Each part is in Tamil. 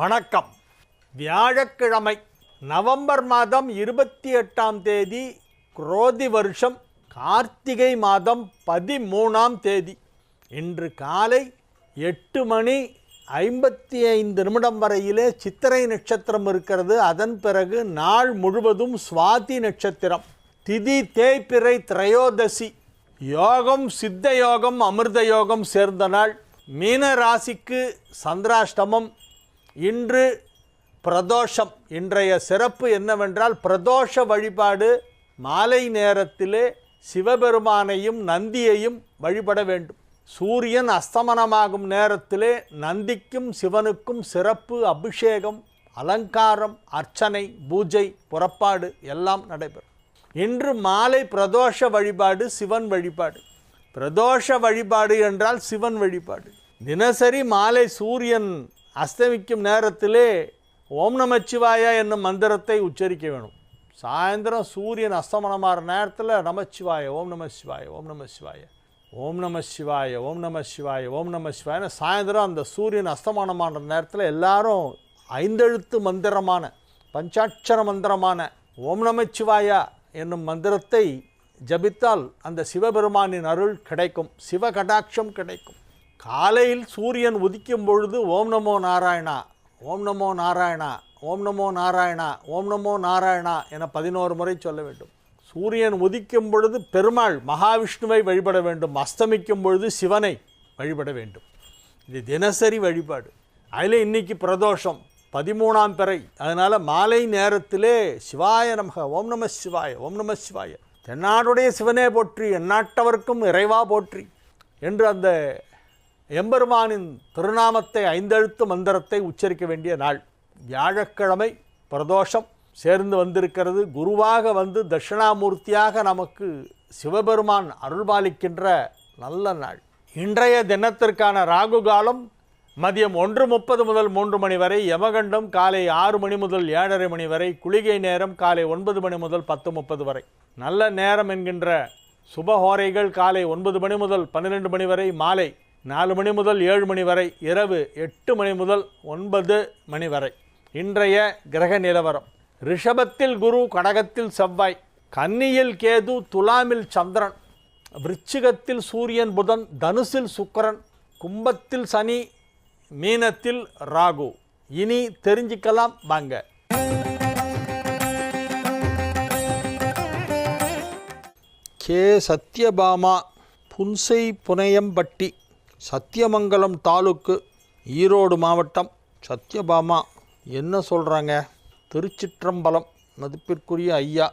வணக்கம். வியாழக்கிழமை நவம்பர் மாதம் இருபத்தி எட்டாம் தேதி குரோதி வருஷம் கார்த்திகை மாதம் பதிமூணாம் தேதி. இன்று காலை எட்டு மணி ஐம்பத்தி ஐந்து நிமிடம் வரையிலே சித்திரை நட்சத்திரம் இருக்கிறது. அதன் பிறகு நாள் முழுவதும் சுவாதி நட்சத்திரம். திதி தேய்பிறை திரையோதசி. யோகம் சித்த யோகம் அமிர்த யோகம் சேர்ந்த நாள். மீன ராசிக்கு சந்திராஷ்டமம். இன்று பிரதோஷம் இன்றைய சிறப்பு என்னவென்றால் பிரதோஷ வழிபாடு மாலை நேரத்திலே சிவபெருமானையும் நந்தியையும் வழிபட வேண்டும். சூரியன் அஸ்தமனமாகும் நேரத்திலே நந்திக்கும் சிவனுக்கும் சிறப்பு அபிஷேகம் அலங்காரம் அர்ச்சனை பூஜை புறப்பாடு எல்லாம் நடைபெறும். இன்று மாலை பிரதோஷ வழிபாடு சிவன் வழிபாடு. பிரதோஷ வழிபாடு என்றால் சிவன் வழிபாடு. தினசரி மாலை சூரியன் அஸ்தமிக்கும் நேரத்திலே ஓம் நமச்சிவாயா என்னும் மந்திரத்தை உச்சரிக்க வேணும். சாயந்தரம் சூரியன் அஸ்தமனமாகிற நேரத்தில் நமச்சிவாய ஓம் நம சிவாய ஓம் நம சிவாய ஓம் நம சிவாய ஓம் நம சிவாய ஓம் நம சிவாயன்னு சாயந்தரம் அந்த சூரியன் அஸ்தமானமான நேரத்தில் எல்லாரும் ஐந்தெழுத்து மந்திரமான பஞ்சாட்சர மந்திரமான ஓம் நமச்சிவாயா என்னும் மந்திரத்தை ஜபித்தால் அந்த சிவபெருமானின் அருள் கிடைக்கும். சிவ கடாட்சம் கிடைக்கும். காலையில் சூரியன் உதிக்கும் பொழுது ஓம் நமோ நாராயணா ஓம் நமோ நாராயணா ஓம் நமோ நாராயணா ஓம் நமோ நாராயணா என பதினோரு முறை சொல்ல வேண்டும். சூரியன் உதிக்கும் பொழுது பெருமாள் மகாவிஷ்ணுவை வழிபட வேண்டும். அஸ்தமிக்கும் பொழுது சிவனை வழிபட வேண்டும். இது தினசரி வழிபாடு. அதில் இன்னைக்கு பிரதோஷம் பதிமூணாம் பிறை. அதனால் மாலை நேரத்திலே சிவாய நமக ஓம் நம சிவாய ஓம் நம சிவாய. தென்னாடுடைய சிவனே போற்றி எந்நாட்டவர்க்கும் இறைவா போற்றி என்று அந்த எம்பெருமானின் திருநாமத்தை ஐந்தெழுத்து மந்திரத்தை உச்சரிக்க வேண்டிய நாள். வியாழக்கிழமை பிரதோஷம் சேர்ந்து வந்திருக்கிறது. குருவாக வந்து தட்சிணாமூர்த்தியாக நமக்கு சிவபெருமான் அருள்பாலிக்கின்ற நல்ல நாள். இன்றைய தினத்திற்கான ராகு காலம் மதியம் ஒன்று முப்பது முதல் மூன்று மணி வரை யமகண்டம் காலை ஆறு மணி முதல் ஏழரை மணி வரை குளிகை நேரம் காலை ஒன்பது மணி முதல் பத்து முப்பது வரை. நல்ல நேரம் என்கின்ற சுபஹோரைகள் காலை ஒன்பது மணி முதல் பன்னிரெண்டு மணி வரை மாலை நாலு மணி முதல் ஏழு மணி வரை இரவு எட்டு மணி முதல் ஒன்பது மணி வரை. இன்றைய கிரக நிலவரம். ரிஷபத்தில் குரு கடகத்தில் செவ்வாய். கன்னியில் கேது துலாமில் சந்திரன். விருச்சிகத்தில் சூரியன் புதன் தனுசில் சுக்கரன். கும்பத்தில் சனி மீனத்தில் ராகு. இனி தெரிஞ்சுக்கலாம் வாங்க. கே சத்யபாமா புன்சை புனையம்பட்டி. சத்தியமங்கலம் தாலுக்கு ஈரோடு மாவட்டம் சத்யபாமா. என்ன சொல்கிறாங்க திருச்சிற்றம்பலம் மதிப்பிற்குரிய ஐயா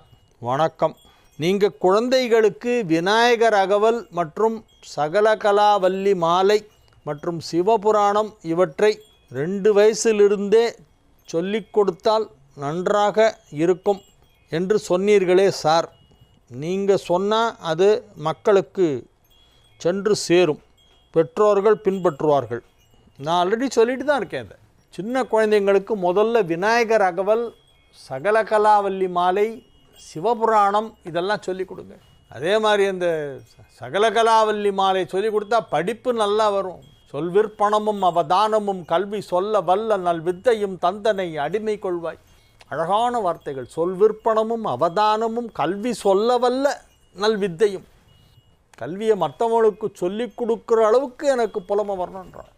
வணக்கம். நீங்கள் குழந்தைகளுக்கு விநாயகர் அகவல் மற்றும் சகலகலாவல்லி மாலை மற்றும் சிவபுராணம் இவற்றை ரெண்டு வயசிலிருந்தே சொல்லிக் கொடுத்தால் நன்றாக இருக்கும் என்று சொன்னீர்களே சார். நீங்கள் சொன்னால் அது மக்களுக்கு சென்று சேரும். பெற்றோர்கள் பின்பற்றுவார்கள். நான் ஆல்ரெடி சொல்லிட்டு தான் இருக்கேன் அதை சின்ன குழந்தைங்களுக்கு முதல்ல விநாயகர் அகவல் சகலகலாவல்லி மாலை சிவபுராணம் இதெல்லாம் சொல்லிக் கொடுங்க. அதே மாதிரி அந்த சகலகலாவல்லி மாலை சொல்லிக் கொடுத்தா படிப்பு நல்லா வரும். சொல்விற்பணமும் அவதானமும் கல்வி சொல்ல வல்ல நல் வித்தையும் தந்தனை அடிமை கொள்வாய். அழகான வார்த்தைகள். சொல்விற்பணமும் அவதானமும் கல்வி சொல்ல வல்ல நல் வித்தையும். கல்வியை மற்றவங்களுக்கு சொல்லிக் கொடுக்குற அளவுக்கு எனக்கு புலமை வரணுன்றான்.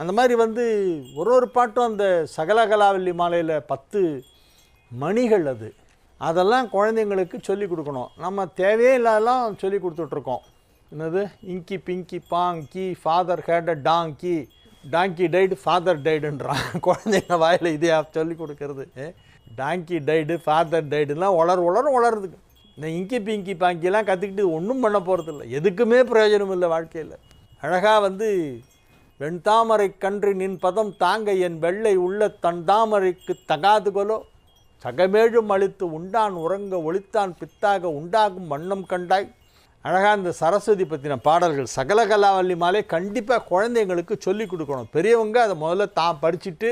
அந்த மாதிரி வந்து ஒரு ஒரு பாட்டும் அந்த சகலகலாவல்லி மாலையில் பத்து மணிகள் அது. அதெல்லாம் குழந்தைங்களுக்கு சொல்லிக் கொடுக்கணும். நம்ம தேவையே இல்லாதெல்லாம் சொல்லி கொடுத்துட்ருக்கோம். என்னது? Inky pinky ponky father had a donkey donkey died father டைடுன்றான் குழந்தைங்க வாயில் இதே சொல்லி கொடுக்கறது? டாங்கி டைடு ஃபாதர் டைடுலாம் உளர் வளரும் வளருதுக்கு இந்த இங்கி பிங்கி பாங்கிலாம் கற்றுக்கிட்டு ஒன்றும் பண்ண போகிறதில்ல எதுக்குமே பிரயோஜனம் இல்லை வாழ்க்கையில். அழகாக வந்து வெண்தாமரை கன்று நின் பதம் தாங்க என் வெள்ளை உள்ள தன் தாமரைக்கு தகாதுகொலோ சகமேழும் அழித்து உண்டான் உறங்க ஒளித்தான் பித்தாக உண்டாகும் வண்ணம் கண்டாய். அழகாக இந்த சரஸ்வதி பற்றின பாடல்கள் சகலகலாவல்லி மாலை கண்டிப்பாக குழந்தைங்களுக்கு சொல்லிக் கொடுக்கணும். பெரியவங்க அதை முதல்ல தான் படிச்சுட்டு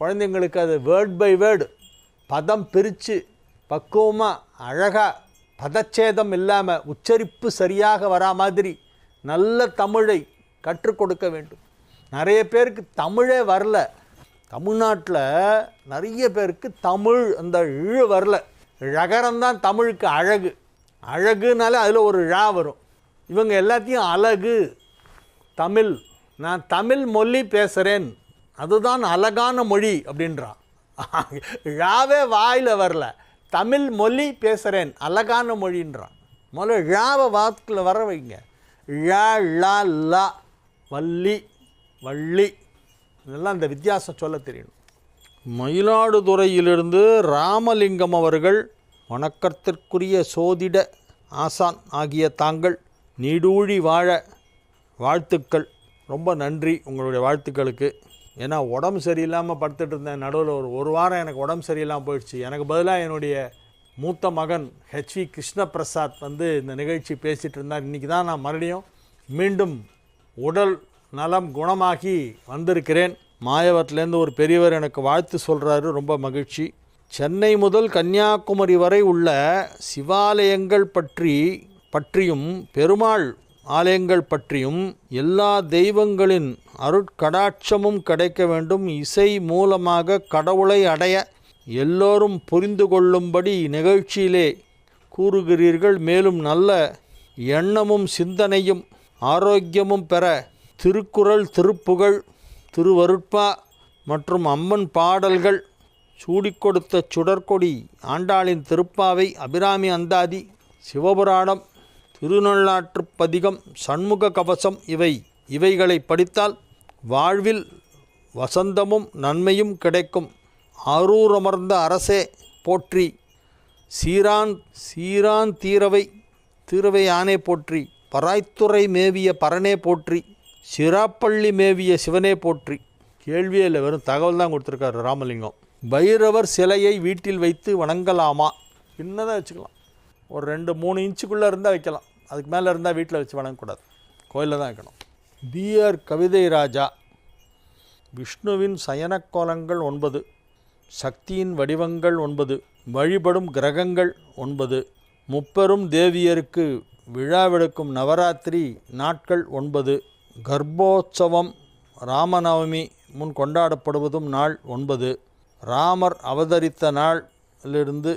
குழந்தைங்களுக்கு அது வேர்ட் பை வேர்டு பதம் பிரித்து பக்குவமாக அழகாக பதச்சேதம் இல்லாமல் உச்சரிப்பு சரியாக வரா மாதிரி நல்ல தமிழை கற்றுக் கொடுக்க வேண்டும். நிறைய பேருக்கு தமிழே வரல. தமிழ்நாட்டில் நிறைய பேருக்கு தமிழ் அந்த இழு வரல. ழகரம்தான் தமிழுக்கு அழகு. அழகுனாலே அதில் ஒரு ழா வரும். இவங்க எல்லாத்தையும் அழகு தமிழ். நான் தமிழ் மொழி பேசுகிறேன் அதுதான் அழகான மொழி அப்படின்றான் ழாவே வாயில் வரல. தமிழ் மொழி பேசுகிறேன் அழகான மொழின்றான். முதல்ல ழாவை வாக்கில் வர வைங்க. ழா லா லா வள்ளி வள்ளி. இதெல்லாம் இந்த வித்தியாசம் சொல்ல தெரியணும் மயிலாடுதுறையிலிருந்து ராமலிங்கம் அவர்கள் வணக்கத்திற்குரிய சோதிட ஆசான் ஆகிய தாங்கள் நீடூழி வாழ வாழ்த்துக்கள். ரொம்ப நன்றி உங்களுடைய வாழ்த்துக்களுக்கு. ஏன்னா உடம்பு சரியில்லாமல் படுத்துட்டு இருந்தேன் நடுவில் ஒரு ஒரு வாரம் எனக்கு உடம்பு சரியில்லாமல் போயிடுச்சு. எனக்கு பதிலாக என்னுடைய மூத்த மகன் ஹெச்வி கிருஷ்ணபிரசாத் வந்து இந்த நிகழ்ச்சி பேசிகிட்டு இருந்தார். இன்றைக்கி தான் நான் மறுபடியும் மீண்டும் உடல் நலம் குணமாகி வந்திருக்கிறேன். மாயவரத்துலேருந்து ஒரு பெரியவர் எனக்கு வாழ்த்து சொல்கிறாரு ரொம்ப மகிழ்ச்சி. சென்னை முதல் கன்னியாகுமரி வரை உள்ள சிவாலயங்கள் பற்றி பற்றியும் பெருமாள் ஆலயங்கள் பற்றியும் எல்லா தெய்வங்களின் அருட்கடாட்சமும் கிடைக்க வேண்டும். இசை மூலமாக கடவுளை அடைய எல்லோரும் புரிந்து கொள்ளும்படி நிகழ்ச்சியிலே கூறுகிறீர்கள். மேலும் நல்ல எண்ணமும் சிந்தனையும் ஆரோக்கியமும் பெற திருக்குறள் திருப்புகழ் திருவருட்பா மற்றும் அம்மன் பாடல்கள் சூடிக்கொடுத்த சுடற்கொடி ஆண்டாளின் திருப்பாவை அபிராமி அந்தாதி சிவபுராணம் திருநள்ளாற்றுப்பதிகம் சண்முக கவசம் இவை. இவைகளை படித்தால் வாழ்வில் வசந்தமும் நன்மையும் கிடைக்கும். அரூரமர்ந்த அரசே போற்றி. சீரான் சீரான் தீரவை தீரவை ஆனே போற்றி. பராய்த்துறை மேவிய பரனே போற்றி. சிராப்பள்ளி மேவிய சிவனே போற்றி. கேள்வியே இல்லை வெறும் தகவல் தான் கொடுத்துருக்காரு ராமலிங்கம். பைரவர் சிலையை வீட்டில் வைத்து வணங்கலாமா? சின்னதாக வச்சுக்கலாம். ஒரு ரெண்டு மூணு இன்ச்சுக்குள்ளே இருந்தால் வைக்கலாம். அதுக்கு மேலே இருந்தால் வீட்டில் வச்சு வணங்கக்கூடாது. கோயிலில் தான் இருக்கணும் பிஆர் கவிதை ராஜா விஷ்ணுவின் சயனக்கோலங்கள் ஒன்பது சக்தியின் வடிவங்கள் ஒன்பது வழிபடும் கிரகங்கள் ஒன்பது முப்பெரும் தேவியருக்கு விழாவெடுக்கும் நவராத்திரி நாட்கள் ஒன்பது கர்ப்போற்சவம் ராமநவமி முன் கொண்டாடப்படுவதும் நாள் ஒன்பது ராமர் அவதரித்த நாளிலிருந்து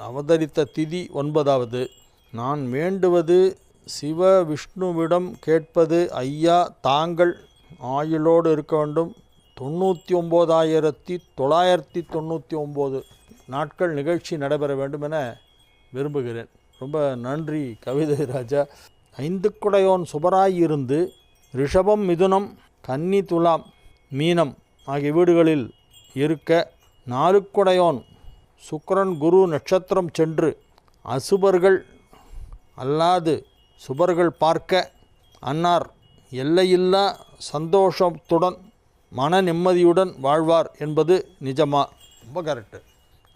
அவதரித்த திதி ஒன்பதாவது நான் வேண்டுவது சிவ விஷ்ணுவிடம் கேட்பது ஐயா தாங்கள் ஆயுளோடு இருக்க வேண்டும். தொண்ணூற்றி ஒம்போதாயிரத்தி தொள்ளாயிரத்தி தொண்ணூற்றி ஒம்பது நாட்கள் நிகழ்ச்சி நடைபெற வேண்டும் என விரும்புகிறேன். ரொம்ப நன்றி கவிதை ராஜா. ஐந்து குடையோன் சுபராயிருந்து ரிஷபம் மிதுனம் கன்னி துலாம் மீனம் ஆகிய வீடுகளில் இருக்க நாலுக்குடையோன் சுக்கரன் குரு நட்சத்திரம் சென்று அசுபர்கள் அல்லாது சுபர்கள் பார்க்க அன்னார் எல்லையில்லா சந்தோஷத்துடன் மன நிம்மதியுடன் வாழ்வார் என்பது நிஜமாக ரொம்ப கரெக்டு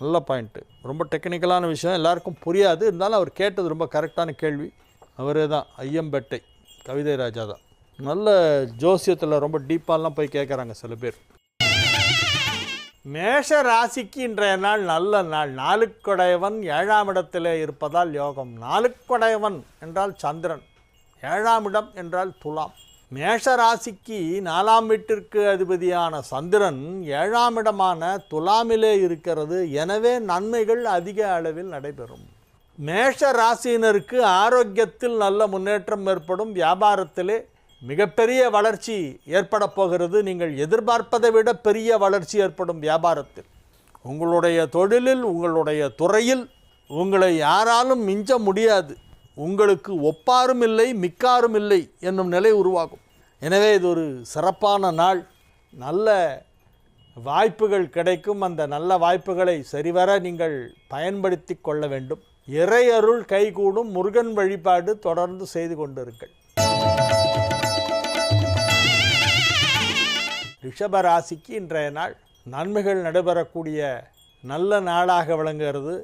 நல்ல பாயிண்ட்டு ரொம்ப டெக்னிக்கலான விஷயம். எல்லாருக்கும் புரியாது. இருந்தாலும் அவர் கேட்டது ரொம்ப கரெக்டான கேள்வி. அவரே தான் ஐயம்பேட்டை. கவிதை ராஜா தான். நல்ல ஜோசியத்தில் ரொம்ப டீப்பாலாம் போய் கேட்குறாங்க சில பேர். மேஷ ராசிக்கு இன்றைய நாள் நல்ல நாள். நாளுக்கொடையவன் ஏழாம் இடத்திலே இருப்பதால் யோகம். நாளுக்கொடையவன் என்றால் சந்திரன். ஏழாம் இடம் என்றால் துலாம். மேஷ ராசிக்கு நாலாம் வீட்டிற்கு அதிபதியான சந்திரன் ஏழாம் இடமான துலாமிலே இருக்கிறது. எனவே நன்மைகள் அதிக அளவில் நடைபெறும். மேஷ ராசியினருக்கு ஆரோக்கியத்தில் நல்ல முன்னேற்றம் ஏற்படும். வியாபாரத்திலே மிகப்பெரிய வளர்ச்சி ஏற்பட போகிறது. நீங்கள் எதிர்பார்ப்பதை விட பெரிய வளர்ச்சி ஏற்படும் வியாபாரத்தில். உங்களுடைய தொழிலில் உங்களுடைய துறையில் உங்களை யாராலும் மிஞ்ச முடியாது. உங்களுக்கு ஒப்பாரும் இல்லை மிக்காரும் இல்லை என்னும் நிலை உருவாகும். எனவே இது ஒரு சிறப்பான நாள். நல்ல வாய்ப்புகள் கிடைக்கும். அந்த நல்ல வாய்ப்புகளை சரிவர நீங்கள் பயன்படுத்தி கொள்ள வேண்டும். இறையருள் கைகூடும். முருகன் வழிபாடு தொடர்ந்து செய்து கொண்டிருங்கள். ரிஷபராசிக்கு இன்றைய நாள் நன்மைகள் நடைபெறக்கூடிய நல்ல நாளாக விளங்குகிறது.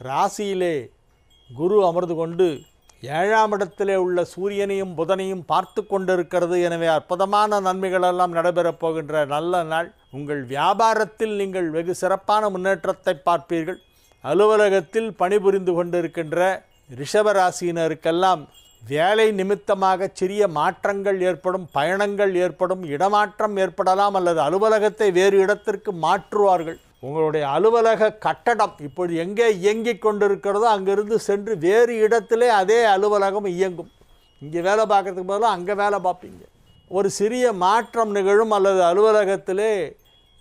ராசியிலே குரு அமர்ந்து கொண்டு ஏழாம் இடத்திலே உள்ள சூரியனையும் புதனையும் பார்த்து கொண்டிருக்கிறது. எனவே அற்புதமான நன்மைகளெல்லாம் நடைபெறப் போகின்ற நல்ல நாள். உங்கள் வியாபாரத்தில் நீங்கள் வெகு சிறப்பான முன்னேற்றத்தை பார்ப்பீர்கள். அலுவலகத்தில் பணிபுரிந்து கொண்டிருக்கின்ற ரிஷபராசியினருக்கெல்லாம் வேலை நிமித்தமாக சிறிய மாற்றங்கள் ஏற்படும் பயணங்கள் ஏற்படும் இடமாற்றம் ஏற்படலாம் அல்லது அலுவலகத்தை வேறு இடத்திற்கு மாற்றுவார்கள். உங்களுடைய அலுவலக கட்டடம் இப்பொழுது எங்கே இயங்கிக் கொண்டிருக்கிறதோ அங்கிருந்து சென்று வேறு இடத்திலே அதே அலுவலகம் இயங்கும். இங்கே வேலை பார்க்கறதுக்கு பதிலாக அங்கே வேலை பார்ப்பீங்க. ஒரு சிறிய மாற்றம் நிகழும் அல்லது அலுவலகத்திலே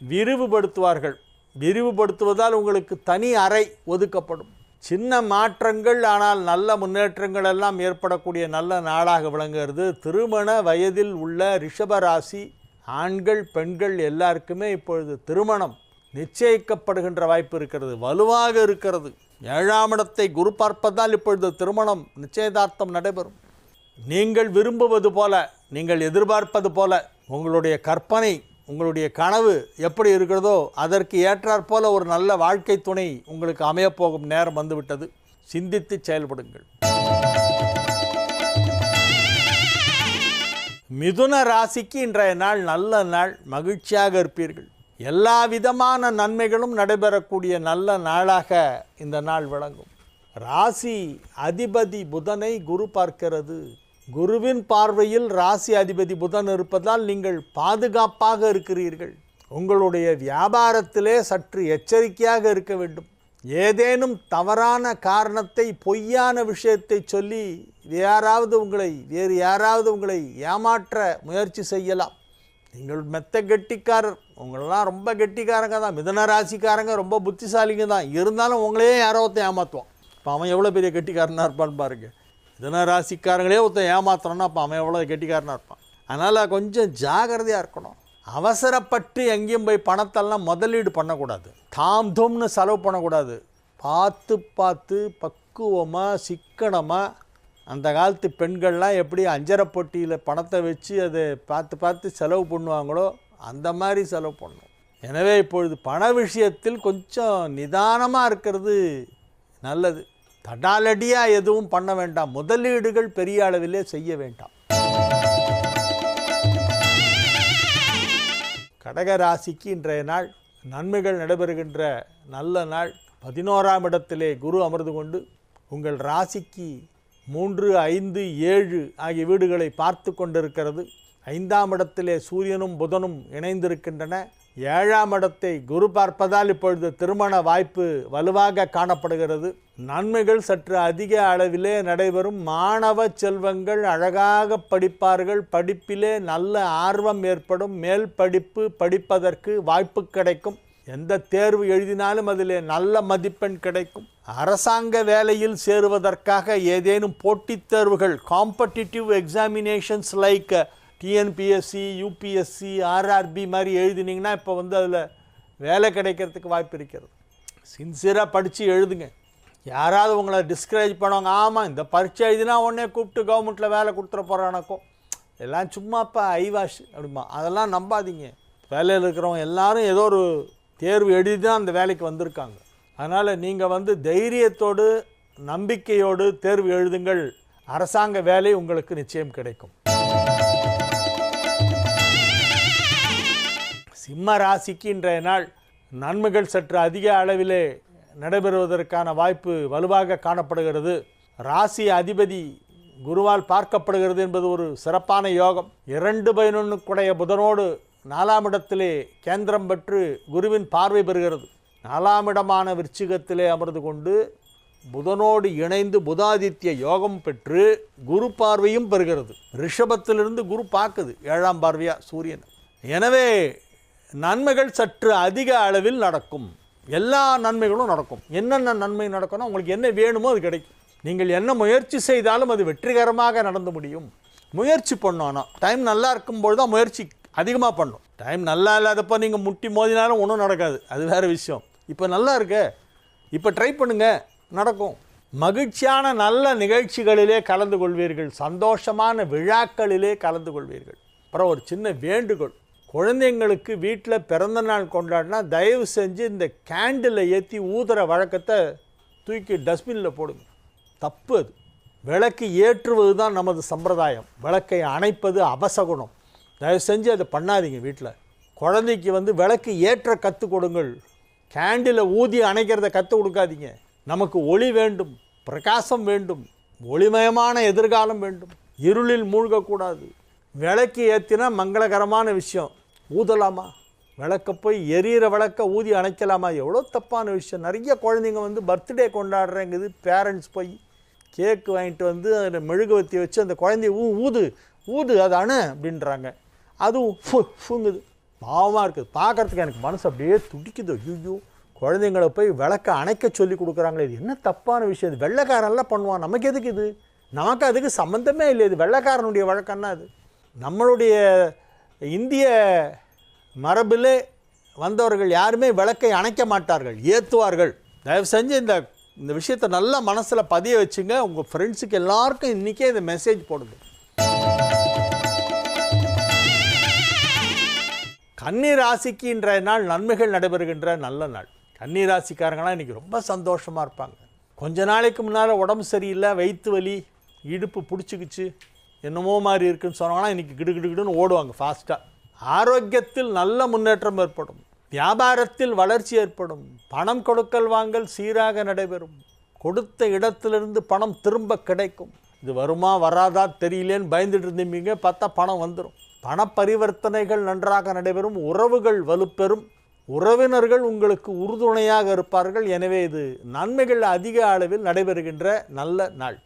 விரிவுபடுத்துவார்கள். விரிவுபடுத்துவதால் உங்களுக்கு தனி அறை ஒதுக்கப்படும். சின்ன மாற்றங்கள் ஆனால் நல்ல முன்னேற்றங்கள் எல்லாம் ஏற்படக்கூடிய நல்ல நாளாக விளங்குகிறது. திருமண வயதில் உள்ள ரிஷபராசி ஆண்கள் பெண்கள் எல்லாருக்குமே இப்பொழுது திருமணம் நிச்சயிக்கப்படுகின்ற வாய்ப்பு இருக்கிறது வலுவாக இருக்கிறது. ஏழாம் இடத்தை குரு பார்ப்பதால் இப்பொழுது திருமணம் நிச்சயதார்த்தம் நடைபெறும். நீங்கள் விரும்புவது போல நீங்கள் எதிர்பார்ப்பது போல உங்களுடைய கற்பனை உங்களுடைய கனவு எப்படி இருக்கிறதோ அதற்கு ஏற்றாற்போல ஒரு நல்ல வாழ்க்கை துணை உங்களுக்கு அமையப்போகும் நேரம் வந்துவிட்டது. சிந்தித்து செயல்படுங்கள். மிதுன ராசிக்கு இன்றைய நாள் நல்ல நாள் மகிழ்ச்சியாக இருப்பீர்கள். எல்லா விதமான நன்மைகளும் நடைபெறக்கூடிய நல்ல நாளாக இந்த நாள் விளங்கும். ராசி அதிபதி புதனை குரு பார்க்கிறது. குருவின் பார்வையில் ராசி அதிபதி புதன் இருப்பதால் நீங்கள் பாதுகாப்பாக இருக்கிறீர்கள். உங்களுடைய வியாபாரத்திலே சற்று எச்சரிக்கையாக இருக்க வேண்டும். ஏதேனும் தவறான காரணத்தை பொய்யான விஷயத்தை சொல்லி யாராவது உங்களை வேறு யாராவது உங்களை ஏமாற்ற முயற்சி செய்யலாம். நீங்கள் மெத்த கெட்டிக்காரர். உங்களெல்லாம் ரொம்ப கெட்டிக்காரங்க தான். மிதன ராசிக்காரங்க ரொம்ப புத்திசாலிங்க தான். இருந்தாலும் உங்களையே யாரோ ஒருத்தன் ஏமாற்றுவான் இப்போ அவன் எவ்வளோ பெரிய கெட்டிக்காரனாக இருப்பான்னு பாருங்கள் தினராசிக்காரங்களே ஒருத்தன் ஏமாத்துறான்னா அப்போ அவன் எவ்வளோ கெட்டிக்காரனாக இருப்பான். அதனால் கொஞ்சம் ஜாகிரதையாக இருக்கணும். அவசரப்பட்டு எங்கேயும் போய் பணத்தெல்லாம் முதலீடு பண்ணக்கூடாது. தாம் தும்னு செலவு பண்ணக்கூடாது. பார்த்து பார்த்து பக்குவமாக சிக்கனமாக அந்த காலத்து பெண்கள்லாம் எப்படி அஞ்சரை பொட்டியில் பணத்தை வச்சு அதை பார்த்து பார்த்து செலவு பண்ணுவாங்களோ அந்த மாதிரி செலவு பண்ணணும் எனவே இப்பொழுது பண விஷயத்தில் கொஞ்சம் நிதானமாக இருக்கிறது நல்லது. தடாலடியாக எதுவும் பண்ண வேண்டாம். முதலீடுகள் பெரிய அளவிலே செய்ய வேண்டாம். கடக ராசிக்கு இன்றைய நாள் நன்மைகள் நடைபெறுகின்ற நல்ல நாள். பதினோராம் இடத்திலே குரு அமர்ந்து கொண்டு உங்கள் ராசிக்கு மூன்று ஐந்து ஏழு ஆகிய வீடுகளை பார்த்து கொண்டிருக்கிறது. ஐந்தாம் இடத்திலே சூரியனும் புதனும் இணைந்திருக்கின்றன. ஏழாம் இடத்தை குரு பார்ப்பதால் இப்பொழுது திருமண வாய்ப்பு வலுவாக காணப்படுகிறது. நன்மைகள் சற்று அதிக அளவிலே நடைபெறும். மாணவ செல்வங்கள் அழகாக படிப்பார்கள். படிப்பிலே நல்ல ஆர்வம் ஏற்படும். மேல் படிப்பு படிப்பதற்கு வாய்ப்பு கிடைக்கும். எந்த தேர்வு எழுதினாலும் அதிலே நல்ல மதிப்பெண் கிடைக்கும். அரசாங்க வேலையில் சேருவதற்காக ஏதேனும் போட்டித் தேர்வுகள் competitive examinations like TNPSC UPSC RRB மாதிரி எழுதினீங்கன்னா இப்போ வந்து அதில் வேலை கிடைக்கிறதுக்கு வாய்ப்பு இருக்கிறது. சின்சியராக படித்து எழுதுங்க. யாராவது உங்களை டிஸ்கரேஜ் பண்ணுவாங்க ஆமாம் இந்த பரீட்சை எழுதினா உடனே கூப்பிட்டு கவர்மெண்ட்டில் வேலை கொடுத்துட போகிறானக்கும் எல்லாம் சும்மாப்பா ஐவாஷ் அப்படிமா. அதெல்லாம் நம்பாதீங்க. வேலையில் இருக்கிறவங்க எல்லாரும் ஏதோ ஒரு தேர்வு எழுதி தான் அந்த வேலைக்கு வந்திருக்காங்க. அதனால் நீங்கள் வந்து தைரியத்தோடு நம்பிக்கையோடு தேர்வு எழுதுங்கள். அரசாங்க வேலை உங்களுக்கு நிச்சயம் கிடைக்கும். சிம்ம ராசிக்கு இன்றைய நாள் நன்மைகள் சற்று அதிக அளவிலே நடைபெறுவதற்கான வாய்ப்பு வலுவாக காணப்படுகிறது. ராசி அதிபதி குருவால் பார்க்கப்படுகிறது என்பது ஒரு சிறப்பான யோகம். இரண்டு பதினொன்றுக்குடைய புதனோடு நாலாம் இடத்திலே கேந்திரம் பெற்று குருவின் பார்வை பெறுகிறது. நாலாம் இடமான விருச்சிகத்திலே அமர்ந்து கொண்டு புதனோடு இணைந்து புதாதித்ய யோகம் பெற்று குரு பார்வையும் பெறுகிறது. ரிஷபத்திலிருந்து குரு பார்க்குது. ஏழாம் பார்வையா? சூரியன். எனவே நன்மைகள் சற்று அதிக அளவில் நடக்கும். எல்லா நன்மைகளும் நடக்கும். என்னென்ன நன்மை நடக்கணும் உங்களுக்கு என்ன வேணுமோ அது கிடைக்கும். நீங்கள் என்ன முயற்சி செய்தாலும் அது வெற்றிகரமாக நடந்து முடியும். முயற்சி பண்ணோன்னா ஆனால் டைம் நல்லா இருக்கும்போது தான் முயற்சி அதிகமாக பண்ணும். டைம் நல்லா இல்லாதப்போ நீங்கள் முட்டி மோதினாலும் ஒன்றும் நடக்காது. அது வேறு விஷயம். இப்போ நல்லா இருக்க. இப்போ ட்ரை பண்ணுங்க. நடக்கும். மகிழ்ச்சியான நல்ல நிகழ்ச்சிகளிலே கலந்து கொள்வீர்கள். சந்தோஷமான விழாக்களிலே கலந்து கொள்வீர்கள். அப்புறம் ஒரு சின்ன வேண்டுகோள். குழந்தைங்களுக்கு வீட்டில் பிறந்த நாள் கொண்டாடினா தயவு செஞ்சு இந்த கேண்டிலை ஏற்றி ஊதுற வழக்கத்தை தூக்கி டஸ்ட்பினில் போடுங்க. தப்பு அது. விளக்கு ஏற்றுவது தான் நமது சம்பிரதாயம். விளக்கை அணைப்பது அபசகுணம் தயவு செஞ்சு அதை பண்ணாதீங்க வீட்டில் குழந்தைக்கு வந்து விளக்கு ஏற்ற கற்றுக் கொடுங்கள். கேண்டிலை ஊதி அணைக்கிறத கற்றுக் கொடுக்காதீங்க. நமக்கு ஒளி வேண்டும் பிரகாசம் வேண்டும் ஒளிமயமான எதிர்காலம் வேண்டும். இருளில் மூழ்கக்கூடாது. விளக்கு ஏற்றினா மங்களகரமான விஷயம். ஊதலாமா? விளக்க போய் எரியிற விளக்க ஊதி அணைக்கலாமா? எவ்வளோ தப்பான விஷயம். நிறைய குழந்தைங்க வந்து பர்த்டே கொண்டாடுறேங்குது. பேரண்ட்ஸ் போய் கேக்கு வாங்கிட்டு வந்து அதில் மெழுகுவத்தி வச்சு அந்த குழந்தைய ஊ ஊது ஊது அது அணு அப்படின்றாங்க. அதுவும் ஃபு ஃபுங்குது. பாவமாக இருக்குது. பார்க்கறதுக்கு எனக்கு மனசு அப்படியே துடிக்குது. ஐயோ குழந்தைங்கள போய் விளக்க அணைக்க சொல்லி கொடுக்குறாங்களே. இது என்ன தப்பான விஷயம்? இது வெள்ளைக்காரன்லாம் பண்ணுவான். நமக்கு எதுக்கு இது? நமக்கு அதுக்கு சம்மந்தமே இல்லை. இது வெள்ளைக்காரனுடைய வழக்கம்னா அது. நம்மளுடைய இந்திய மரபிலே வந்தவர்கள் யாருமே விளக்கை அணைக்க மாட்டார்கள் ஏற்றுவார்கள் தயவு செஞ்சு இந்த இந்த விஷயத்தை நல்லா மனசில் பதிய வச்சுங்க. உங்கள் ஃப்ரெண்ட்ஸுக்கு எல்லாருக்கும் இன்றைக்கே இந்த மெசேஜ் போடுங்க கன்னி ராசிக்கு நாள் நன்மைகள் நடைபெறுகின்ற நல்ல நாள். கன்னி ராசிக்காரங்களாம் இன்றைக்கி ரொம்ப சந்தோஷமாக இருப்பாங்க. கொஞ்ச நாளைக்கு முன்னால் உடம்பு சரியில்லை வயிற்று வலி இடுப்பு பிடிச்சிக்கிச்சு. என்னமோ மாதிரி இருக்குன்னு சொன்னாங்கன்னா இன்றைக்கி கிடு கிடு கிடுன்னு ஓடுவாங்க ஃபாஸ்ட்டாக ஆரோக்கியத்தில் நல்ல முன்னேற்றம் ஏற்படும். வியாபாரத்தில் வளர்ச்சி ஏற்படும். பணம் கொடுக்கல் வாங்கல் சீராக நடைபெறும். கொடுத்த இடத்திலிருந்து பணம் திரும்ப கிடைக்கும். இது வருமா வராதா தெரியலேன்னு பயந்துட்டு இருந்தீங்க பார்த்தா பணம் வந்துடும் பண பரிவர்த்தனைகள் நன்றாக நடைபெறும். உறவுகள் வலுப்பெறும். உறவினர்கள் உங்களுக்கு உறுதுணையாக இருப்பார்கள். எனவே இது நன்மைகள் அதிக அளவில் நடைபெறுகின்ற நல்ல நாள்.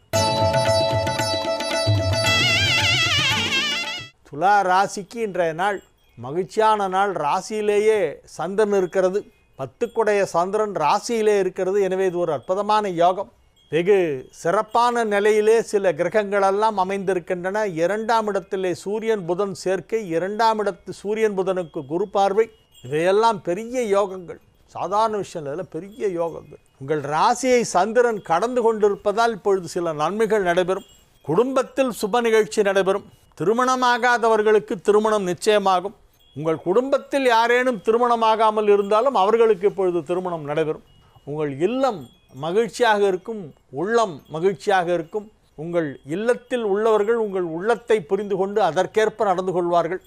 துலா ராசிக்கு இன்றைய நாள் மகிழ்ச்சியான நாள் ராசியிலேயே சந்திரன் இருக்கிறது. பத்துக்குடைய சந்திரன் ராசியிலே இருக்கிறது. எனவே இது ஒரு அற்புதமான யோகம். வெகு சிறப்பான நிலையிலே சில கிரகங்களெல்லாம் அமைந்திருக்கின்றன. இரண்டாம் இடத்திலே சூரியன் புதன் சேர்க்கை இரண்டாம் இடத்து சூரியன் புதனுக்கு குரு பார்வை. இவையெல்லாம் பெரிய யோகங்கள். சாதாரண விஷயம் இல்லை பெரிய யோகங்கள். உங்கள் ராசியை சந்திரன் கடந்து கொண்டிருப்பதால் இப்பொழுது சில நன்மைகள் நடைபெறும். குடும்பத்தில் சுப நிகழ்ச்சி நடைபெறும். திருமணமாகாதவர்களுக்கு திருமணம் நிச்சயமாகும். உங்கள் குடும்பத்தில் யாரேனும் திருமணமாகாமல் இருந்தாலும் அவர்களுக்கு இப்பொழுது திருமணம் நடைபெறும். உங்கள் இல்லம் மகிழ்ச்சியாக இருக்கும் உள்ளம் மகிழ்ச்சியாக இருக்கும். உங்கள் இல்லத்தில் உள்ளவர்கள் உங்கள் உள்ளத்தை புரிந்து கொண்டு அதற்கேற்ப நடந்து கொள்வார்கள்.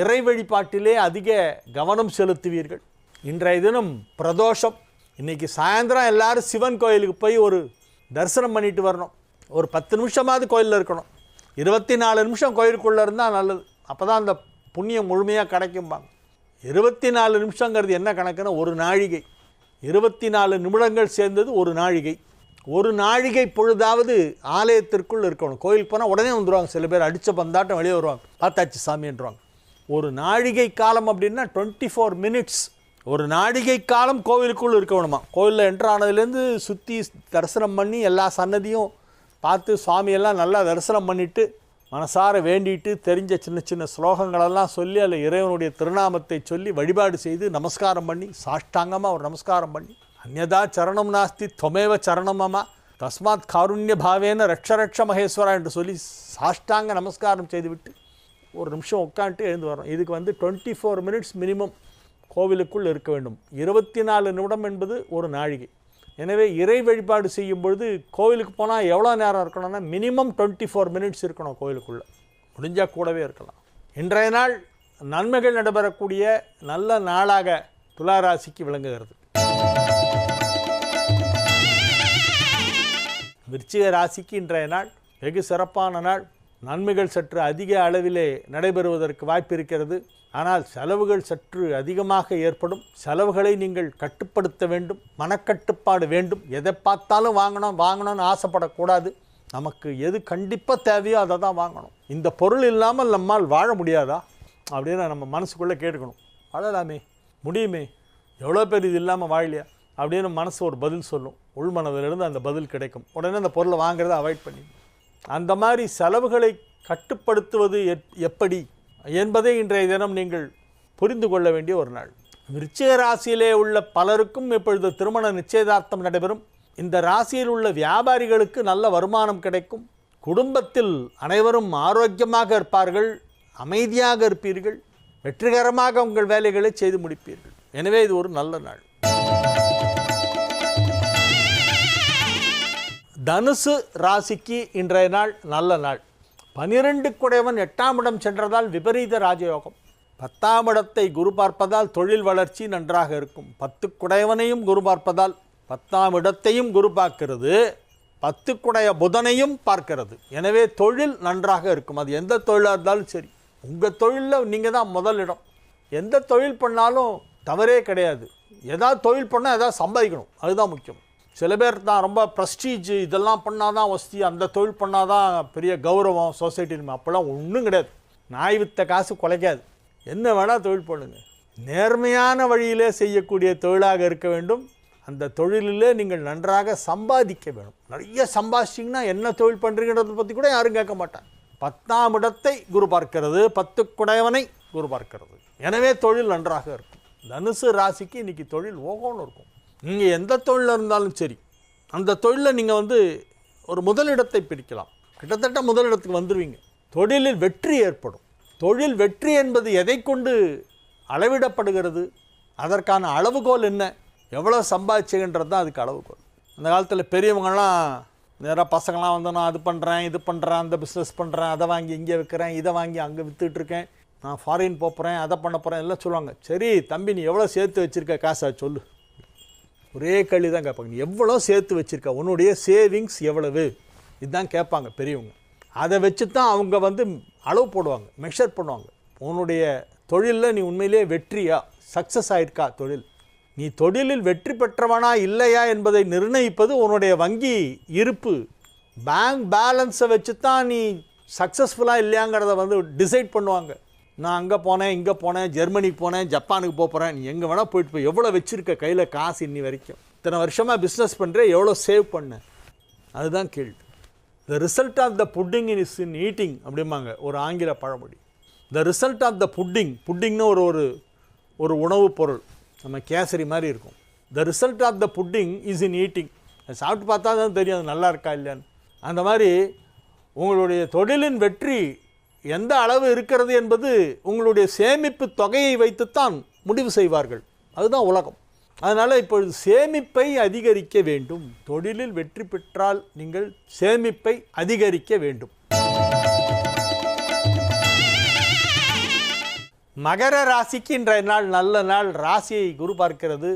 இறை வழிபாட்டிலே அதிக கவனம் செலுத்துவீர்கள். இன்றைய தினம் பிரதோஷம். இன்னைக்கு சாயந்தரம் எல்லாரும் சிவன் கோயிலுக்கு போய் ஒரு தரிசனம் பண்ணிட்டு வரணும். ஒரு பத்து நிமிஷமாவது கோயிலில் இருக்கணும். இருபத்தி நாலு நிமிஷம் கோயிலுக்குள்ளே இருந்தால் நல்லது. அப்போ தான் அந்த புண்ணியம் முழுமையாக கிடைக்கும்பாங்க. இருபத்தி நாலு நிமிஷங்கிறது என்ன கணக்குன்னா ஒரு நாழிகை. இருபத்தி நாலு நிமிடங்கள் சேர்ந்தது ஒரு நாழிகை. ஒரு நாழிகை பொழுதாவது ஆலயத்திற்குள் இருக்கணும். கோயிலுக்கு போனால் உடனே வந்துடுவாங்க சில பேர் அடித்த பந்தாட்டம் வெளியே வருவாங்க. பார்த்தாச்சு சாமின்றாங்க. ஒரு நாழிகை காலம் அப்படின்னா டுவெண்ட்டி ஃபோர் மினிட்ஸ் ஒரு நாழிகை காலம் கோவிலுக்குள் இருக்கணுமா? கோவிலில் என்ட்ரு ஆனதுலேருந்து சுற்றி தரிசனம் பண்ணி எல்லா சன்னதியும் பார்த்து சுவாமியெல்லாம் நல்லா தரிசனம் பண்ணிவிட்டு மனசார வேண்டிட்டு தெரிஞ்ச சின்ன சின்ன ஸ்லோகங்களெல்லாம் சொல்லி அதில் இறைவனுடைய திருநாமத்தை சொல்லி வழிபாடு செய்து நமஸ்காரம் பண்ணி சாஷ்டாங்கமாக ஒரு நமஸ்காரம் பண்ணி அந்நதா சரணம் நாஸ்தி தொமேவ சரணமமா தஸ்மாத் காருண்ய பாவேன ரட்ச ரட்ச மகேஸ்வரா என்று சொல்லி சாஷ்டாங்க நமஸ்காரம் செய்துவிட்டு ஒரு நிமிஷம் உட்காந்துட்டு எழுந்து வரோம் இதுக்கு வந்து டுவெண்ட்டி ஃபோர் மினிட்ஸ் மினிமம் கோவிலுக்குள் இருக்க வேண்டும். இருபத்தி நாலு நிமிடம் என்பது ஒரு நாழிகை. எனவே இறை வழிபாடு செய்யும் பொழுது கோவிலுக்கு போனால் எவ்வளோ நேரம் இருக்கணும்னா மினிமம் டுவெண்ட்டி ஃபோர் மினிட்ஸ் இருக்கணும் கோவிலுக்குள்ளே. முடிஞ்சால் கூடவே இருக்கலாம். இன்றைய நாள் நன்மைகள் நடைபெறக்கூடிய நல்ல நாளாக துளாராசிக்கு விளங்குகிறது. விருச்சிக ராசிக்கு இன்றைய நாள் வெகு சிறப்பான நாள். நன்மைகள் சற்று அதிக அளவிலே நடைபெறுவதற்கு வாய்ப்பு இருக்கிறது ஆனால் செலவுகள் சற்று அதிகமாக ஏற்படும். செலவுகளை நீங்கள் கட்டுப்படுத்த வேண்டும் மனக்கட்டுப்பாடு வேண்டும். எதை பார்த்தாலும் வாங்கணும் வாங்கணும்னு ஆசைப்படக்கூடாது. நமக்கு எது கண்டிப்பாக தேவையோ அதை தான் வாங்கணும். இந்த பொருள் இல்லாமல் நம்மால் வாழ முடியாதா? அப்படின்னு நம்ம மனசுக்குள்ளே கேட்கணும் வாழலாமே முடியுமே. எவ்வளோ பேர் இது இல்லாமல் வாழலையா? அப்படின்னு மனசு ஒரு பதில் சொல்லும். உள்மனதிலிருந்து அந்த பதில் கிடைக்கும். உடனே அந்த பொருளை வாங்குறதை அவாய்ட் பண்ணி அந்த மாதிரி செலவுகளை கட்டுப்படுத்துவது எப்- எப்படி என்பதை இன்றைய தினம் நீங்கள் புரிந்து கொள்ள வேண்டிய ஒரு நாள். விருச்சிக ராசியிலே உள்ள பலருக்கும் இப்பொழுது திருமண நிச்சயதார்த்தம் நடைபெறும். இந்த ராசியில் உள்ள வியாபாரிகளுக்கு நல்ல வருமானம் கிடைக்கும். குடும்பத்தில் அனைவரும் ஆரோக்கியமாக இருப்பார்கள் அமைதியாக இருப்பீர்கள் வெற்றிகரமாக உங்கள் வேலைகளை செய்து முடிப்பீர்கள். எனவே இது ஒரு நல்ல நாள். தனுசு ராசிக்கு இன்றைய நாள் நல்ல நாள். பனிரெண்டு குடையவன் எட்டாம் இடம் சென்றதால் விபரீத ராஜயோகம். பத்தாம் இடத்தை குரு பார்ப்பதால் தொழில் வளர்ச்சி நன்றாக இருக்கும். பத்து குடையவனையும் குரு பார்ப்பதால் பத்தாம் இடத்தையும் குரு பார்க்கிறது. பத்துக்குடைய புதனையும் பார்க்கிறது. எனவே தொழில் நன்றாக இருக்கும். அது எந்த தொழிலாக இருந்தாலும் சரி. உங்கள் தொழிலில் நீங்கள் தான் முதலிடம் எந்த தொழில் பண்ணாலும் தவறே கிடையாது. எதாவது தொழில் பண்ணால் எதாவது சம்பாதிக்கணும். அதுதான் முக்கியம். சில பேர் தான் ரொம்ப ப்ரஸ்டீஜ் இதெல்லாம் பண்ணால் தான் வசதி அந்த தொழில் பண்ணால் தான் பெரிய கௌரவம் சொசைட்டின்னு அப்போல்லாம் ஒன்றும் கிடையாது. நாய் வித்த காசு குலைக்காது. என்ன வேணால் தொழில் பண்ணுங்கள் நேர்மையான வழியிலே செய்யக்கூடிய தொழிலாக இருக்க வேண்டும். அந்த தொழிலிலே நீங்கள் நன்றாக சம்பாதிக்க வேணும் நிறைய சம்பாதிச்சிங்கன்னா என்ன தொழில் பண்ணுறீங்கன்றதை பற்றி கூட யாரும் கேட்க மாட்டாங்க. பத்தாம் இடத்தை குரு பார்க்கிறது பத்து குடையவனை குரு பார்க்கிறது. எனவே தொழில் நன்றாக இருக்கும். தனுசு ராசிக்கு இன்னைக்கு தொழில் ஓகோன்னு இருக்கும். நீங்கள் எந்த தொழிலில் இருந்தாலும் சரி அந்த தொழிலில் நீங்கள் வந்து ஒரு முதலிடத்தை பிடிக்கலாம். கிட்டத்தட்ட முதலிடத்துக்கு வந்துடுவீங்க தொழிலில் வெற்றி ஏற்படும். தொழில் வெற்றி என்பது எதை கொண்டு அளவிடப்படுகிறது? அதற்கான அளவுகோல் என்ன? எவ்வளோ சம்பாதிச்சுன்றது தான் அதுக்கு அளவுகோல். அந்த காலத்தில் பெரியவங்கள்லாம் நேராக பசங்களாம் வந்து நான் அது பண்ணுறேன் இது பண்ணுறேன் அந்த பிஸ்னஸ் பண்ணுறேன் அதை வாங்கி இங்கே விற்கிறேன் இதை வாங்கி அங்கே விற்றுட்ருக்கேன் நான் ஃபாரின் போகிறேன் அதை பண்ண போகிறேன் எல்லாம் சொல்லுவாங்க. சரி தம்பி நீ எவ்வளோ சேர்த்து வச்சுருக்க? காசை சொல்லு. ஒரே கேள்வி தான் கேட்பாங்க. நீ எவ்வளோ சேர்த்து வச்சுருக்க? உன்னுடைய சேவிங்ஸ் எவ்வளவு? இதுதான் கேட்பாங்க பெரியவங்க. அதை வச்சு தான் அவங்க வந்து அளவு போடுவாங்க மெஷர் பண்ணுவாங்க. உன்னுடைய தொழிலில் நீ உண்மையிலேயே வெற்றியா? சக்ஸஸ் ஆயிருக்கா தொழில்? நீ தொழிலில் வெற்றி பெற்றவனா இல்லையா என்பதை நிர்ணயிப்பது உன்னுடைய வங்கி இருப்பு. பேங்க் பேலன்ஸை வச்சு தான் நீ சக்ஸஸ்ஃபுல்லாக இல்லையாங்கிறத வந்து டிசைட் பண்ணுவாங்க. நான் அங்கே போனேன் இங்கே போனேன் ஜெர்மனிக்கு போனேன் ஜப்பானுக்கு போக போகிறேன் நீ எங்கே வேணால் போயிட்டு போய் எவ்வளோ வச்சுருக்க கையில் காசு இன்னி வரைக்கும்? இத்தனை வருஷமாக பிஸ்னஸ் பண்ணுறேன் எவ்வளோ சேவ் பண்ண? அதுதான் கேள்வி. The result of the pudding in is in eating அப்படிம்பாங்க ஒரு ஆங்கில பழமொழி. The result of the pudding புட்டிங்னு ஒரு ஒரு ஒரு உணவுப் பொருள். நம்ம கேசரி மாதிரி இருக்கும். The result of the pudding is in eating சாப்பிட்டு பார்த்தா தான் தெரியும் அது நல்லா இருக்கா இல்லையான்னு. அந்த மாதிரி உங்களுடைய தொழிலின் வெற்றி எந்த அளவு இருக்கிறது என்பது உங்களுடைய சேமிப்பு தொகையை வைத்துத்தான் முடிவு செய்வார்கள். அதுதான் உலகம். அதனால் இப்பொழுது சேமிப்பை அதிகரிக்க வேண்டும். தொழிலில் வெற்றி பெற்றால் நீங்கள் சேமிப்பை அதிகரிக்க வேண்டும். மகர ராசிக்கு இன்றைய நாள் நல்ல நாள். ராசியை குரு பார்க்கிறது.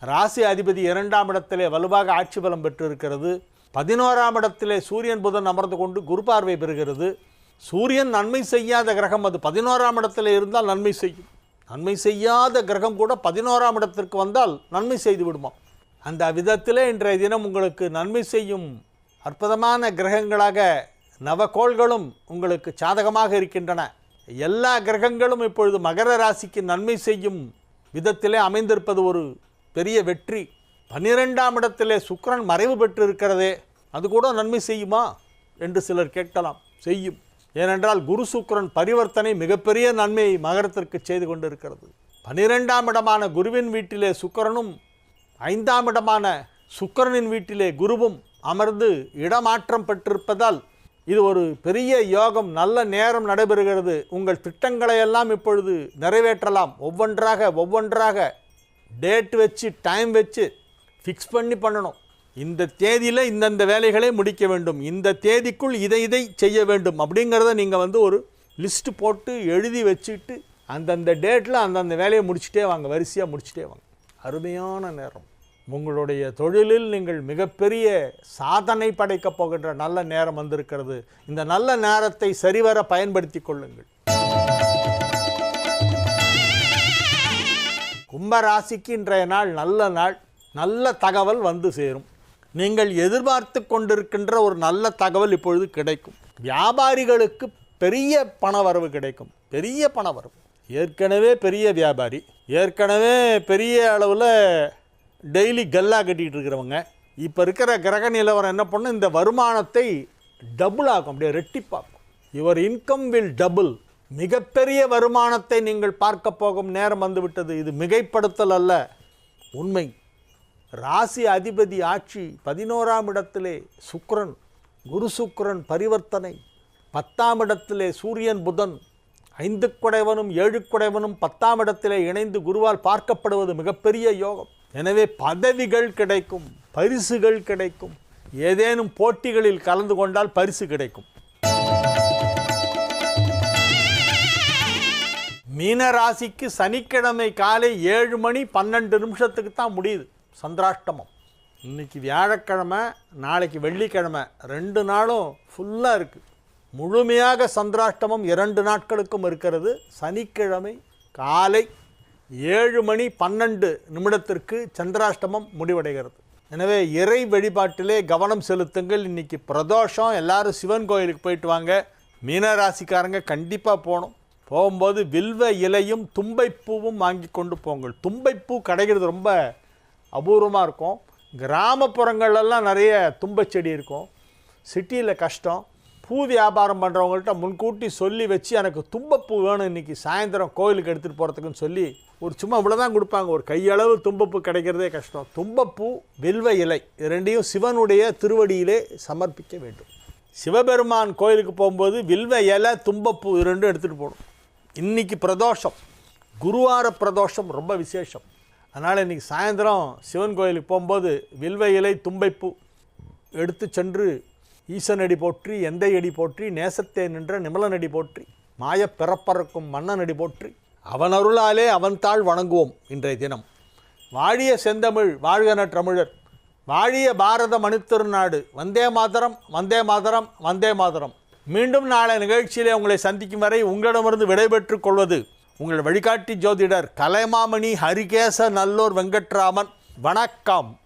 ராசி அதிபதி இரண்டாம் இடத்திலே வலுவாக ஆட்சி பலம் பெற்றிருக்கிறது. பதினோராம் இடத்திலே சூரியன் புதன் அமர்ந்து கொண்டு குரு பார்வை பெறுகிறது. சூரியன் நன்மை செய்யாத கிரகம் அது. பதினோராம் இடத்துல இருந்தால் நன்மை செய்யும். நன்மை செய்யாத கிரகம் கூட பதினோராம் இடத்திற்கு வந்தால் நன்மை செய்து விடுமா? அந்த விதத்திலே இன்றைய தினம் உங்களுக்கு நன்மை செய்யும் அற்புதமான கிரகங்களாக நவகோள்களும் உங்களுக்கு சாதகமாக இருக்கின்றன. எல்லா கிரகங்களும் இப்பொழுது மகர ராசிக்கு நன்மை செய்யும் விதத்திலே அமைந்திருப்பது ஒரு பெரிய வெற்றி. பன்னிரெண்டாம் இடத்திலே சுக்கிரன் மறைவு பெற்று இருக்கிறதே அது கூட நன்மை செய்யுமா? என்று சிலர் கேட்கலாம். செய்யும். ஏனென்றால் குரு சுக்கிரன் பரிவர்த்தனை மிகப்பெரிய நன்மையை மகரத்திற்கு செய்து கொண்டிருக்கிறது. பனிரெண்டாம் இடமான குருவின் வீட்டிலே சுக்கரனும் ஐந்தாம் இடமான சுக்கரனின் வீட்டிலே குருவும் அமர்ந்து இடமாற்றம் பெற்றிருப்பதால் இது ஒரு பெரிய யோகம் நல்ல நேரம் நடைபெறுகிறது. உங்கள் திட்டங்களை எல்லாம் இப்பொழுது நிறைவேற்றலாம். ஒவ்வொன்றாக ஒவ்வொன்றாக டேட் வச்சு டைம் வச்சு ஃபிக்ஸ் பண்ணி பண்ணணும். இந்த தேதியில் இந்தந்த வேலைகளை முடிக்க வேண்டும். இந்த தேதிக்குள் இதை இதை செய்ய வேண்டும். அப்படிங்கிறத நீங்கள் வந்து ஒரு லிஸ்ட் போட்டு எழுதி வச்சுட்டு அந்தந்த டேட்டில் அந்தந்த வேலையை முடிச்சுட்டே வாங்க. வரிசையாக முடிச்சுட்டே வாங்க. அருமையான நேரம். உங்களுடைய தொழிலில் நீங்கள் மிகப்பெரிய சாதனை படைக்கப் போகின்ற நல்ல நேரம் வந்திருக்கிறது. இந்த நல்ல நேரத்தை சரிவர பயன்படுத்தி கொள்ளுங்கள். கும்பராசிக்கு இன்றைய நாள் நல்ல நாள். நல்ல தகவல் வந்து சேரும். நீங்கள் எதிர்பார்த்து கொண்டிருக்கின்ற ஒரு நல்ல தகவல் இப்பொழுது கிடைக்கும். வியாபாரிகளுக்கு பெரிய பணவரவு கிடைக்கும். பெரிய பணவரவு. ஏற்கனவே பெரிய வியாபாரி ஏற்கனவே பெரிய அளவில் டெய்லி கல்லா கட்டிகிட்டு இருக்கிறவங்க இப்போ இருக்கிற கிரக நிலவரம் என்ன பண்ணும்? இந்த வருமானத்தை டபுள் ஆகும் அப்படியே ரெட்டிப்பாக்கும். யுவர் இன்கம் வில் டபுள் மிகப்பெரிய வருமானத்தை நீங்கள் பார்க்க போகும் நேரம் வந்துவிட்டது. இது மிகைப்படுத்தல் அல்ல. உண்மை. ராசி அதிபதி ஆட்சி பதினோராம் இடத்திலே சுக்ரன் குரு சுக்ரன் பரிவர்த்தனை. பத்தாம் இடத்திலே சூரியன் புதன் ஐந்து குடைவனும் ஏழு குடைவனும் பத்தாம் இடத்திலே இணைந்து குருவால் பார்க்கப்படுவது மிகப்பெரிய யோகம். எனவே பதவிகள் கிடைக்கும் பரிசுகள் கிடைக்கும். ஏதேனும் போட்டிகளில் கலந்து கொண்டால் பரிசு கிடைக்கும். மீனராசிக்கு சனிக்கிழமை காலை ஏழு மணி பன்னெண்டு நிமிஷத்துக்கு தான் முடியுது. சந்திராஷ்டமம். இன்னைக்கு வியாழக்கிழமை நாளைக்கு வெள்ளிக்கிழமை ரெண்டு நாளும் ஃபுல்லாக இருக்குது முழுமையாக சந்திராஷ்டமம் இரண்டு நாட்களுக்கும் இருக்கிறது. சனிக்கிழமை காலை ஏழு மணி பன்னெண்டு நிமிடத்திற்கு சந்திராஷ்டமம் முடிவடைகிறது. எனவே இறை வழிபாட்டிலே கவனம் செலுத்துங்கள். இன்றைக்கி பிரதோஷம் எல்லாரும் சிவன் கோயிலுக்கு போயிட்டு வாங்க. மீனராசிக்காரங்க கண்டிப்பாக போகணும். போகும்போது வில்வ இலையும் தும்பைப்பூவும் வாங்கி கொண்டு போங்கள். தும்பைப்பூ கிடைக்கிறது ரொம்ப அபூர்வமாக இருக்கும். கிராமப்புறங்கள்லாம் நிறைய தும்பை செடி இருக்கும். சிட்டியில் கஷ்டம். பூ வியாபாரம் பண்ணுறவங்கள்ட்ட முன்கூட்டி சொல்லி வச்சு எனக்கு தும்பப்பூ வேணும் இன்றைக்கி சாயந்தரம் கோயிலுக்கு எடுத்துகிட்டு போகிறதுக்குன்னு சொல்லி ஒரு சும்மா இவ்வளோ தான் கொடுப்பாங்க. ஒரு கையளவு தும்பப்பூ கிடைக்கிறதே கஷ்டம். தும்பப்பூ வில்வ இலை ரெண்டையும் சிவனுடைய திருவடியிலே சமர்ப்பிக்க வேண்டும். சிவபெருமான் கோயிலுக்கு போகும்போது வில்வ இலை தும்பப்பூ இது ரெண்டும் எடுத்துகிட்டு போகணும். இன்னைக்கு பிரதோஷம். குருவார பிரதோஷம் ரொம்ப விசேஷம். அதனால் இன்றைக்கி சாயந்தரம் சிவன் கோயிலுக்கு போகும்போது வில்வ இலை தும்பைப்பூ எடுத்து சென்று ஈசனடி போற்றி எந்தை அடி போற்றி நேசத்தே நின்ற நிமலனடி போற்றி மாய பிறப்பறக்கும் மன்னனடி போற்றி அவன் அருளாலே அவன் தாழ் வணங்குவோம் இன்றைய தினம். வாழிய செந்தமிழ் வாழ்கன தமிழர் வாழிய பாரத மணித்திருநாடு வந்தே மாதரம் வந்தே மாதரம் வந்தே மாதரம். மீண்டும் நாளை நிகழ்ச்சியிலே உங்களை சந்திக்கும் வரை உங்களிடமிருந்து விடைபெற்றுக் கொள்வது உங்கள் வழிகாட்டி ஜோதிடர் கலைமாமணி ஹரிகேச நல்லூர் வெங்கட்ராமன். வணக்கம்.